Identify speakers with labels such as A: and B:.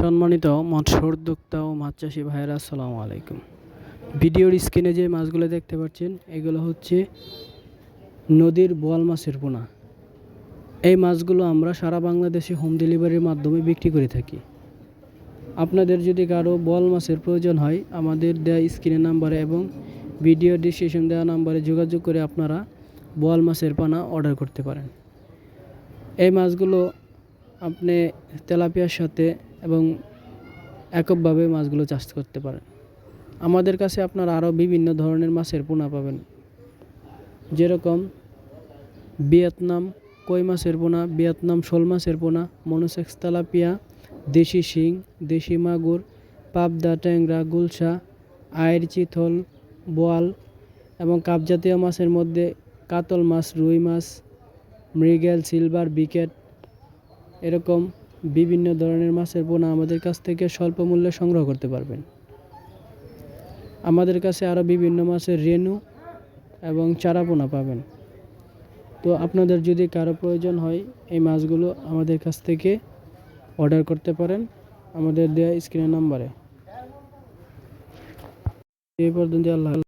A: সম্মানিত মৎস্য উদ্যোক্তা ও মাছ চাষি ভাইয়েরা, আসসালামু আলাইকুম। ভিডিওর স্ক্রিনে যে মাছগুলো দেখতে পাচ্ছেন, এগুলো হচ্ছে নদীর বোয়াল মাছের পোনা। এই মাছগুলো আমরা সারা বাংলাদেশে হোম ডেলিভারির মাধ্যমে বিক্রি করে থাকি। আপনাদের যদি কারও বোয়াল মাছের প্রয়োজন হয়, আমাদের দেওয়া স্ক্রিনের নাম্বারে এবং ভিডিও ডিসক্রিপশন দেওয়া নাম্বারে যোগাযোগ করে আপনারা বোয়াল মাছের পানা অর্ডার করতে পারেন। এই মাছগুলো আপনি তেলাপিয়ার সাথে এবং এককভাবে মাছগুলো চাষ করতে পারেন আমাদের কাছে আপনার আরও বিভিন্ন ধরনের মাছের পোনা পাবেন। যেরকম ভিয়েতনাম কই মাছের পোনা, ভিয়েতনাম শোল মাছের পোনা, মনোসেক্স তেলাপিয়া, দেশি শিং, দেশি মাগুর, পাবদা ট্যাংরা, গুলশা আয়ের চিতল, বোয়াল এবং কাপজাতীয় মাছের মধ্যে কাতল মাছ, রুই মাছ, মৃগেল, সিলভার, বিকেট, এরকম বিভিন্ন ধরনের মাছের পোনা আমাদের কাছ থেকে স্বল্প মূল্যে সংগ্রহ করতে পারবেন। আমাদের কাছে আরও বিভিন্ন মাছের রেনু এবং চারা পোনা পাবেন। তো আপনাদের যদি কারও প্রয়োজন হয়, এই মাছগুলো আমাদের কাছ থেকে অর্ডার করতে পারেন আমাদের দেওয়া স্ক্রিনের নাম্বারে। এই পর্যন্ত আল্লাহ